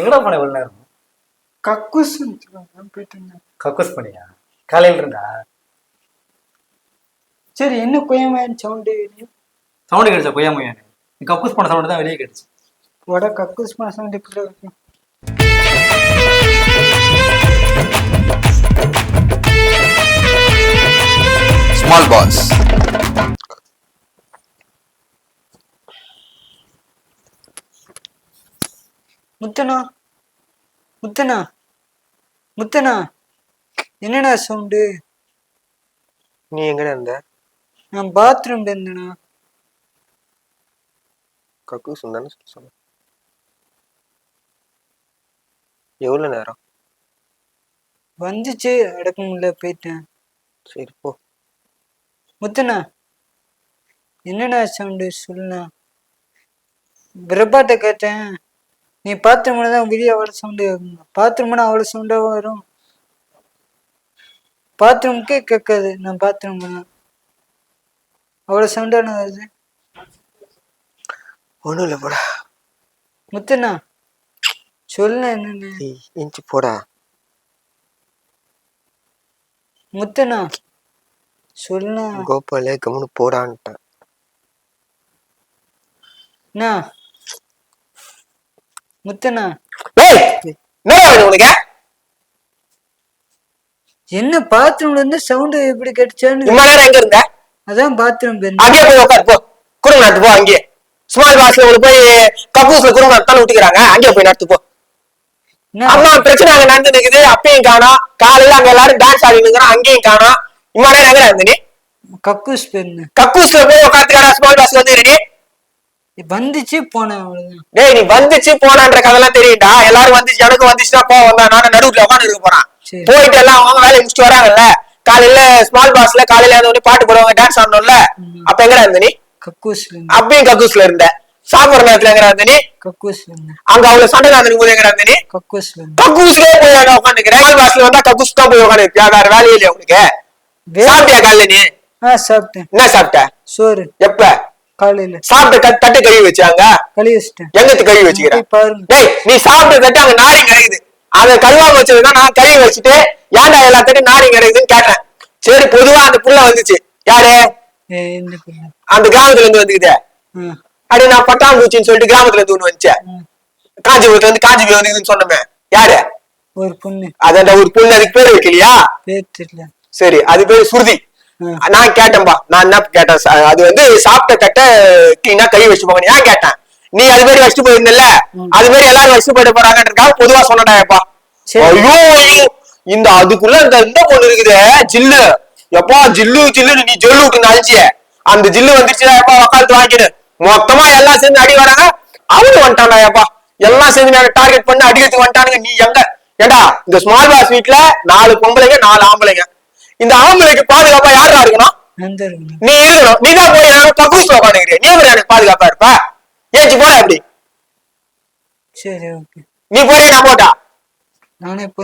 எங்கடா போன இவ்வளவு நேரம்? கக்கூஸ் போயிட்டு கக்கூஸ் பண்ணியா காலையில இருந்தா? சரி என்ன கொய்யமேன் சவுண்டு சவுண்டு கிடைச்சா கொய்யா மொய்யானு நீ கக்கூஸ் போன சவுண்டு தான் வெளியே கிடைச்சு வட கக்கூஸ் பண்ண சவுண்டு இப்படி இருக்கு ஸ்மால் பாஸ் முத்தனா முத்தனா முத்தனா என்னடா சவுண்டு? நீ எங்கடா இருந்த? நான் பாத்ரூம்ல இருந்தேனா கக்கூஸ் தானே சொன்ன எவ்வளோ நேரம்? வந்துச்சு அடக்க முடியல போயிட்டேன். சரி போ. முத்தனா என்னடா சவுண்டு? சொல்லுண்ணா. பிரபாட்ட கேட்டேன். நீ பாத்ரூம்ல தான் வெளியே அவ்வளோ சவுண்டு பாத்ரூம்னா அவ்வளோ சவுண்டாக வரும். பாத்ரூம்க்கே கேட்காது. நான் பாத்ரூம் அவ்வளோ சவுண்டான வருது? ஒன்றும் இல்லை போடா. முத்தண்ணா சொல்லுண்ணா என்னன்னு. இன்ச்சு போடா. முத்தண்ணா சொல்லுண்ணா. கோபாலே கம்முனு போடான்ட்டேன் வேணும் உனக்கு? என்ன பாத்ரூம்ல இருந்து சவுண்டு எப்படி கேட்டுச்சான்னு இம்மா நேரம் எங்க இருந்த? அதான் பாத்ரூம் அங்கேயே போய் உட்காரு போ. குடுங்க நடத்து போ அங்கேயே. ஸ்மால் பாஸ்ல உங்களுக்கு போய் கக்கூஸ்ல குடுங்க நடத்தாலும் விட்டுக்கிறாங்க அங்கேயே போய் நடத்து போ. அம்மா பிரச்சனை அங்க நடந்து நிக்குது. அப்பயும் காணோம். காலையில அங்க எல்லாரும் டான்ஸ் ஆடி நிக்கிறோம் அங்கேயும் காணோம். இம்மா நேரம் எங்கடா இருந்த நீ? கக்கூஸ் பெண்ணு கக்கூஸ்ல போய் உட்காந்துக்காரா ஸ்மால் பாஸ்ல வந்து நீ வந்துச்சு போனேன் டேய் நீ வந்துச்சு போனான்ற கதெல்லாம் தெரியும்டா. எல்லாரும் வந்துச்சு எனக்கு வந்துச்சுன்னா போ வந்தான் நானும் நடுவுல உட்காந்து இருக்க போறான். போயிட்டு எல்லாம் அவங்க வேலையை முடிச்சுட்டு வராங்கல்ல. காலையில ஸ்மால் பாஸ்ல காலையில வந்து பாட்டு போடுவாங்க டான்ஸ் ஆடணும்ல. அப்ப எங்கடா இருந்த நீ? கக்கூஸ்ல அப்பயும் கக்கூஸ்ல இருந்த. சாப்பிடுற நேரத்துல எங்கடா இருந்த நீ? கக்கூஸ்ல அங்க அவ்வளவு சண்டை நடந்து போது எங்கடா இருந்த நீ? கக்கூஸ்ல கக்கூஸ்லயே போய் அங்க உட்காந்துக்கிறேன் ஸ்மால் பாஸ்ல வந்தா கக்கூஸ் தான் போய் உட்காந்து வேற வேலையே இல்லையா உனக்கு? சாப்பிட்டியா காலையில நீ? ஆ சாப்பிட்டேன். என்ன சாப்பிட்ட? சோறு. எப்ப? காலையில. சாப்பிட்ட தட்டு- கழுவி வச்சாங்க கழுவி வச்சிட்டேன். எங்கத்து கழுவி வச்சுக்கிற போய் பாருங்க. டேய் நீ சாப்பிட்ட தட்டு அங்க நாரி கிடைக்குது அத கழுவாம வச்சதுதான் நான் கழுவி வச்சுட்டு ஏன்டா எல்லா தட்டும் நாரி கிடைக்குதுன்னு கேட்டேன். சரி பொதுவா அந்த புள்ள வந்துச்சு. யாரு. அந்த கிராமத்துல இருந்து வந்துக்குது. அடி நான் பட்டாம்பூச்சின்னு சொல்லிட்டு கிராமத்துல இருந்து ஒண்ணு வந்துச்சேன். காஞ்சிபுரத்துல இருந்து காஞ்சிபுரம் வந்துக்குதுன்னு சொன்னமே. யாரு? ஒரு பொண்ணு. அதான் ஒரு பொண்ணு அதுக்கு பேர் வைக்கலையா? சரி அது பேர் சுருதி. நான் கேட்டேன்பா. நான் என்ன கேட்டேன்? அது வந்து சாப்பிட்ட தட்டை கிளீனா கை வச்சு போங்க ஏன் கேட்டேன். நீ அது மாதிரி வச்சுட்டு போயிருந்தல அது மாதிரி எல்லாரும் வச்சுட்டு போயிட்டு போறாங்கன்றதுக்காக பொதுவா சொன்னடாப்பா. ஐயோ ஐயோ. இந்த அதுக்குள்ள இந்த இந்த பொண்ணு இருக்குது? ஜில்லு. எப்பா ஜில்லு ஜில்லுன்னு நீ ஜொல்லு விட்டு நடிச்சிய அந்த ஜில்லு வந்துருச்சுடா எப்பா உக்காந்து வாங்கிடு. மொத்தமா எல்லாம் சேர்ந்து அடி வராங்க அவனு வந்துட்டான்டா எப்பா? எல்லாம் சேர்ந்து நான் டார்கெட் பண்ணி அடிக்கிறதுக்கு வந்துட்டானுங்க. நீ எங்க? ஏண்டா இந்த ஸ்மால் பாஸ் வீட்ல நாலு பொம்பளைங்க நாலு ஆம்பளைங்க. இந்த ஆம்பளைக்கு பாதுகாப்பா யாரா இருக்கணும். நீ இருக்கணும். நீ தான் போய் எனக்கு கக்கூஸ்ல உட்காந்துக்கிறிய நீ எப்படி எனக்கு பாதுகாப்பா இருப்ப? ஏச்சு போட அப்படி சரி ஓகே நீ போய் நான் போட்டா? நானே போ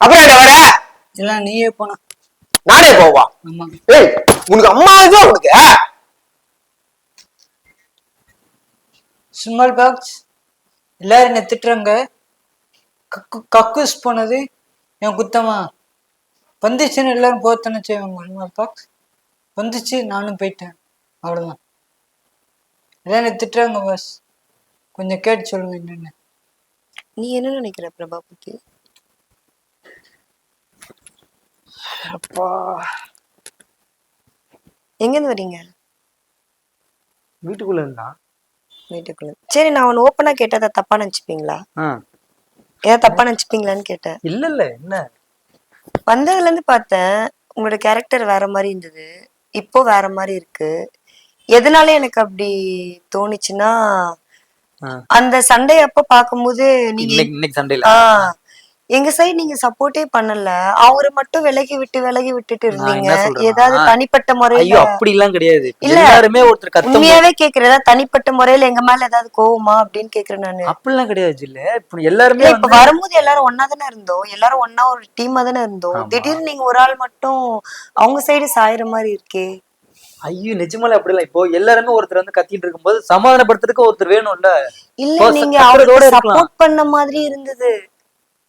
அப்புறம் என்ன வர எல்லாம் நீயே போனா நானே போவா? ஏய் உனக்கு அம்மா தான் உனக்கு? ஸ்மால் பாக்ஸ் எல்லாரும் என்ன திட்டுறாங்க? கக்கு கக்கூஸ் போனது என் குத்தமா? வந்துச்சுன்னு எல்லாரும் போத்தனை செய்வாங்க பாக்ஸ் வந்துச்சு நானும் போயிட்டேன். அவ்வளோதான் என்ன திட்டுறாங்க பாஸ் கொஞ்சம் கேட்டு சொல்லுங்க என்னென்ன. நீ என்ன நினைக்கிற பிரபா பத்தி அப்பா. எங்க இருந்து வரீங்க? வீட்டுக்குள்ள இருந்தா வீட்டுக்குள்ள. சரி நான் ஒன்னு ஓப்பனா கேட்டா அதை தப்பா நினைச்சுப்பீங்களா? ஏதாவது தப்பா நினைச்சுப்பீங்களான்னு கேட்டேன். இல்ல இல்ல என்ன? வந்ததுல இருந்து பார்த்தேன் உங்களோட கேரக்டர் வேற மாதிரி இருந்தது இப்போ வேற மாதிரி இருக்கு. எதனால எனக்கு அப்படி தோணுச்சுன்னா. அந்த சண்டை அப்ப பார்க்கும்போது நீங்க இன்னைக்கு சண்டையில. ஆ. எங்க சைடு நீங்க சப்போர்ட்டே பண்ணல. அவரை மட்டும் விலகி விட்டு விலகி விட்டுட்டு இருந்தீங்க. ஏதாவது தனிப்பட்ட ஐயோ முறையில அப்படி எல்லாம் கிடையாது. இல்ல. எல்லாருமே ஒருத்தர் கத்த உண்மையாவே கேக்குறேன் ஏதாவது தனிப்பட்ட முறையில எங்க மேல ஏதாவது கோவமா அப்படின்னு கேக்குறேன் நானு. அப்படிலாம் கிடையாது இல்ல இப்ப எல்லாருமே இல்ல இப்ப வரும்போது எல்லாரும் ஒன்னா தானே இருந்தோம். எல்லாரும் ஒன்னா ஒரு டீமா தானே இருந்தோம். திடீர்னு நீங்க ஒரு ஆள் மட்டும் அவங்க சைடு சாயிற மாதிரி இருக்கே. ஐயோ நிஜமாலே அப்படிலாம். இப்போ எல்லாருமே ஒருத்தர் வந்து கத்திட்டு இருக்கும்போது சமாதானப்படுத்துறதுக்கு ஒருத்தர் வேணும்ல. இல்ல நீங்க அவரோட. சப்போர்ட் பண்ண மாதிரி இருந்தது.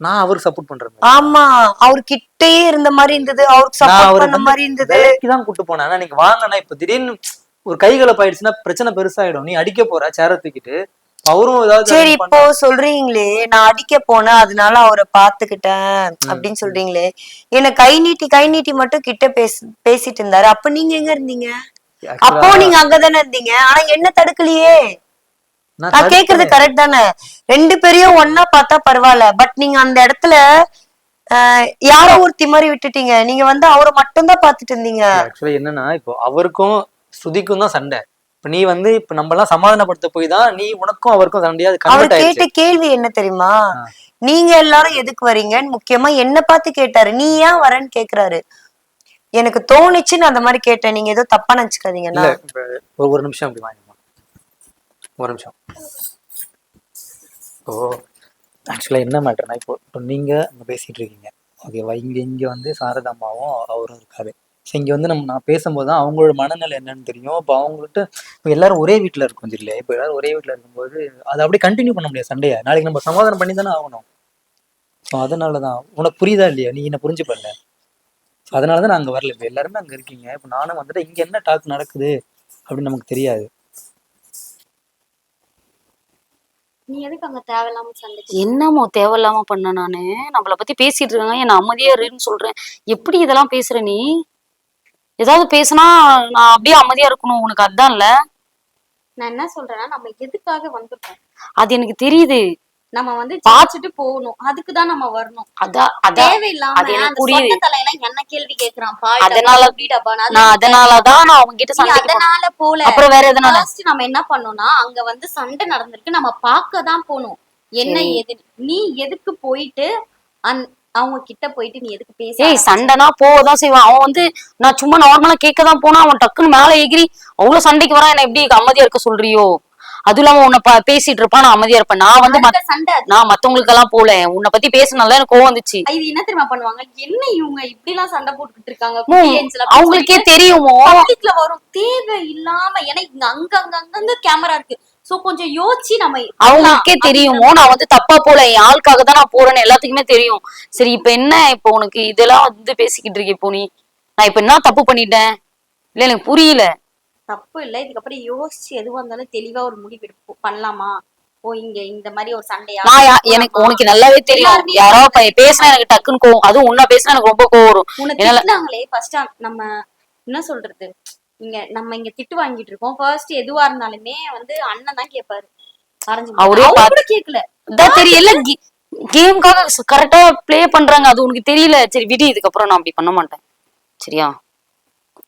நான் அவருக்கு சப்போர்ட் பண்றேன் ஆமா அவர் கிட்டயே இருந்த மாதிரி இருந்தது அவருக்கு சப்போர்ட் பண்ண மாதிரி இருந்தது. தான் கூட்டு போனேன். ஆனா நீங்க வாங்கினா இப்ப திடீர்னு ஒரு கைகளை ஆயிடுச்சுன்னா பிரச்சனை பெருசாயிடும். நீ அடிக்க போற சேர தூக்கிட்டு. அவரும் ஏதாவது சரி இப்போ சொல்றீங்களே நான் அடிக்க போனேன் அதனால அவரை பாத்துக்கிட்டேன் அப்படின்னு சொல்றீங்களே. என்ன கை நீட்டி கை நீட்டி மட்டும் கிட்ட பேச பேசிட்டு இருந்தாரு. அப்ப நீங்க எங்க இருந்தீங்க? அப்போ நீங்க அங்கதானே இருந்தீங்க. ஆனா என்ன தடுக்கலையே. நான் கேக்குறது. கரெக்ட் தானே? ரெண்டு பேரையும் ஒன்னா பார்த்தா பரவாயில்ல. பட் நீங்க அந்த இடத்துல யாரோ ஒருத்தி மாதிரி விட்டுட்டீங்க? நீங்க வந்து அவரை மட்டும் தான் பாத்துட்டு இருந்தீங்க ஆக்சுவலி என்னன்னா இப்போ அவருக்கும் ஸ்ருதிக்கும் தான் சண்டை. இப்ப நீ வந்து இப்ப நம்ம எல்லாம் சமாதானப்படுத்த போய் தான் நீ உனக்கும் அவருக்கும் சண்டையா அது அவர் கேட்ட கேள்வி என்ன தெரியுமா. நீங்க எல்லாரும் எதுக்கு வரீங்கன்னு முக்கியமா என்ன பார்த்து கேட்டாரு. நீ ஏன் வரேன்னு கேக்குறாரு. எனக்கு தோணுச்சுன்னு அந்த மாதிரி கேட்டேன். நீங்க ஏதோ தப்பா இப்ப ஒரு ஒரு நிமிஷம் அப்படி வாங்கிமா ஒரு நிமிஷம். ஓ ஆக்சுவலா என்ன மேட்டர்னா இப்போ இப்போ நீங்கள் அங்கே பேசிகிட்டு இருக்கீங்க. ஓகேவா இங்கே இங்கே வந்து சாரதாம்மாவும் அவரும் இருக்காரு. ஸோ இங்கே வந்து நம்ம நான் பேசும்போது தான் அவங்களோட மனநிலை என்னன்னு தெரியும். இப்போ அவங்கள்ட்ட இப்போ எல்லாரும் ஒரே வீட்டில் இருக்கும் இல்லையா இப்போ எல்லாரும் ஒரே வீட்டில் இருக்கும்போது அதை அப்படியே கண்டினியூ பண்ண முடியாது சண்டையை. நாளைக்கு நம்ம சமாதானம் பண்ணி தானே ஆகணும். ஸோ அதனால தான். உனக்கு புரியுதா இல்லையா? நீ என்ன புரிஞ்சு பண்ணல ஸோ அதனால தான் நான் அங்கே வரல. இப்போ எல்லாருமே அங்கே இருக்கீங்க. இப்போ நானும் வந்துட்டு இங்கே என்ன டாக் நடக்குது? அப்படின்னு நமக்கு தெரியாது. நீ எதுக்கு அங்க தேவையில்லாம சண்டை என்னமோ தேவையில்லாம பண்ண நானு. நம்மள பத்தி பேசிட்டு இருக்காங்க. என்ன அமைதியா இருன்னு சொல்றேன். எப்படி இதெல்லாம் பேசுற நீ? ஏதாவது பேசுனா நான் அப்படியே அமைதியா இருக்கணும். உனக்கு அதான்ல நான் என்ன சொல்றேன்னா நம்ம எதுக்காக வந்திருக்கோம் அது எனக்கு தெரியுது. நம்ம வந்து பார்த்துட்டு போகணும். அதுக்கு தான் நம்ம வரணும். அதான் தேவையில்லாம என்ன கேள்வி கேக்குறான்? அதனால- நான் அதனாலதான் நான் அவங்க கிட்ட அதனால போல. அப்புறம் வேற எதனால? நம்ம என்ன பண்ணோம்னா அங்க வந்து சண்டை நடந்திருக்கு. நம்ம பார்க்க தான் போகணும் என்ன. எது நீ எதுக்கு போயிட்டு அந் அவங்க கிட்ட போயிட்டு நீ எதுக்கு பேச ஏய்? சண்டைனா போவதான் செய்வான். அவன் வந்து நான் சும்மா நார்மலா கேட்க தான் போனா அவன் டக்குன்னு மேல எகிரி அவ்வளவு சண்டைக்கு வரான். என்ன எப்படி அமைதியா இருக்க சொல்றியோ? அதுவும் இல்லாம உன்னை பேசிட்டு இருப்பான் நான் அமைதியா இருப்பேன். நான் வந்து. நான் மத்தவங்களுக்கு எல்லாம் போல. உன்னை பத்தி பேசினால எனக்கு கோவம் வந்துச்சு. இது என்ன தெரியுமா பண்ணுவாங்க? என்ன இவங்க இப்படி எல்லாம் சண்டை போட்டுக்கிட்டு இருக்காங்க? அவங்களுக்கே தெரியுமோ? பப்ளிக்ல வரும். தேவை இல்லாம ஏன்னா இங்க அங்க அங்க அங்கங்க கேமரா இருக்கு. சோ கொஞ்சம் யோசிச்சு நம்ம அவங்களுக்கே. தெரியுமோ? நான் வந்து தப்பா போல. என் ஆளுக்காக தான் நான் போறேன்னு எல்லாத்துக்குமே தெரியும். சரி இப்ப என்ன? இப்போ உனக்கு இதெல்லாம் வந்து பேசிக்கிட்டு இருக்க இப்போ நீ. நான் இப்ப என்ன தப்பு பண்ணிட்டேன்? இல்ல எனக்கு புரியல. தப்பு இல்ல. இதுக்கப்புறம் யோசிச்சு எதுவா இருந்தாலும் தெளிவா ஒரு முடிவு எடுப்போம் பண்ணலாமா? ஓ இங்க இந்த மாதிரி ஒரு சண்டையா? எனக்கு உனக்கு நல்லாவே தெரியும். யாரோ பேசினா எனக்கு டக்குன்னு கோவம். அதுவும் உன்ன பேசினா எனக்கு ரொம்ப கோவம் வரும். திட்டுனாங்களே ஃபர்ஸ்ட் நம்ம என்ன சொல்றது? இங்க நம்ம இங்க திட்டு வாங்கிட்டு இருக்கோம். ஃபர்ஸ்ட் எதுவா இருந்தாலுமே வந்து அண்ணன் தான் கேட்பாரு அவரே கேக்கல. தெரியல கேம்காக கரெக்டா ப்ளே பண்றாங்க. அது உனக்கு தெரியல. சரி விடு இதுக்கப்புறம் நான் அப்படி பண்ண மாட்டேன். சரியா?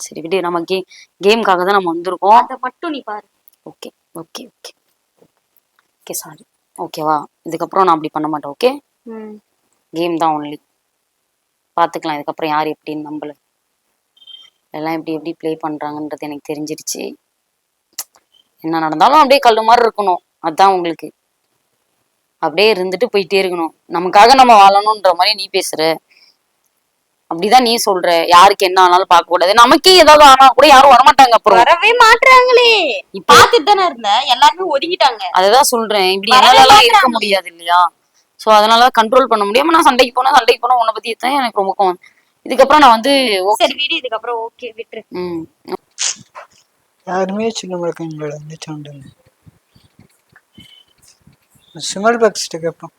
சரி விடு நம்ம கே கேம்காக தான் நம்ம வந்திருக்கோம். அத மட்டும் நீ பாரு. Okay okay okay. Okay sorry ஓகேவா இதுக்கப்புறம் நான் அப்படி பண்ண மாட்டேன் ஓகே. கேம் தான் ஒன்லி பார்த்துக்கலாம் இதுக்கப்புறம் யார் எப்படின்னு நம்பல. எல்லாம் எப்படி எப்படி ப்ளே பண்றாங்கன்றது எனக்கு தெரிஞ்சிருச்சு. என்ன நடந்தாலும் அப்படியே கல்லு மாதிரி இருக்கணும். அதான் உங்களுக்கு. அப்படியே இருந்துட்டு போயிட்டே இருக்கணும். நமக்காக நம்ம வாழணுன்ற மாதிரி நீ பேசுற. அப்படிதான் நீ சொல்ற. யாருக்கு என்ன ஆனாலும் பார்க்க கூடாது. நமக்கே ஏதாவது ஆனா கூட யாரும் வரமாட்டாங்க அப்புறம். வரவே மாட்றாங்களே. இப்போ பாத்துட்டு தானே இருந்த. எல்லாருமே ஒதுங்கிட்டாங்க. அததான் சொல்றேன். இப்படி என்னால இருக்க. முடியாது இல்லையா? சோ அதனால கண்ட்ரோல் பண்ண முடியாம நான் சண்டைக்கு போனா சண்டைக்கு போனா உன்னை பத்தி தான் எனக்கு ரொம்ப கோவம். இதுக்கப்புறம் நான் வந்து ஓகே சரி வீடு இதுக்கப்புறம் ஓகே விட்டுரு. ம். யாருமே சொல்ல மாட்டேங்க எங்களோட இந்த சவுண்டு ஸ்மால் பாக்ஸ்ட்டு கேட்போம்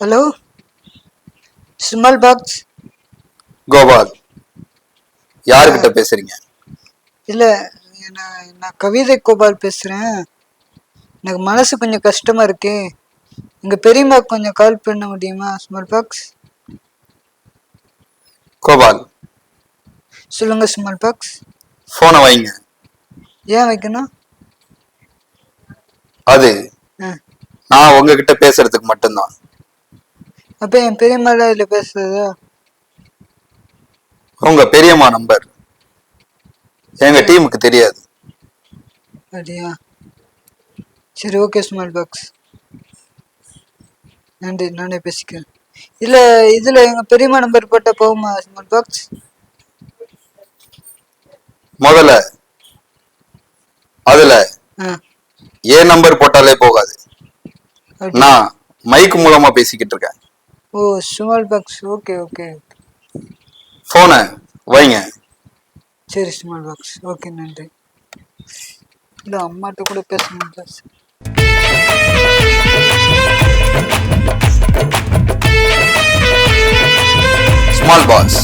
ஹலோ ஸ்மால் பாக்ஸ் கோபால் யாருக்கிட்ட பேசுறீங்க? இல்லை நான் நான் கவிதை கோபால் பேசுகிறேன் எனக்கு மனசு கொஞ்சம் கஷ்டமாக இருக்கு. எங்கள் பெரியம்மா கொஞ்சம் கால் பண்ண முடியுமா ஸ்மால் பாக்ஸ் கோபால். சொல்லுங்க ஸ்மால் பாக்ஸ் போனை வைங்க. ஏன் வைக்கணும்? அது நான் உங்ககிட்ட பேசுறதுக்கு மட்டும்தான். அப்போ என் பெரியம்மாலாம் இதில் பேசுறதா? உங்க பெரியம்மா நம்பர் எங்க டீமுக்கு தெரியாது. அப்படியா? சரி ஓகே ஸ்மால் பாக்ஸ் நன்றி நானே பேசிக்கிறேன். இல்ல இதுல எங்க பெரியம்மா நம்பர் போட்டா போகுமா ஸ்மால் பாக்ஸ் முதல்ல அதுல ஏன் நம்பர் போட்டாலே போகாது. நான் மைக் மூலமா பேசிக்கிட்டு இருக்கேன். Oh small box okay okay போனை வைங்க. சரி ஸ்மால் பாக்ஸ் ஓகே நன்றி. இல்ல அம்மாட்ட கூட பேசணும் பாஸ் ஸ்மால் பாஸ்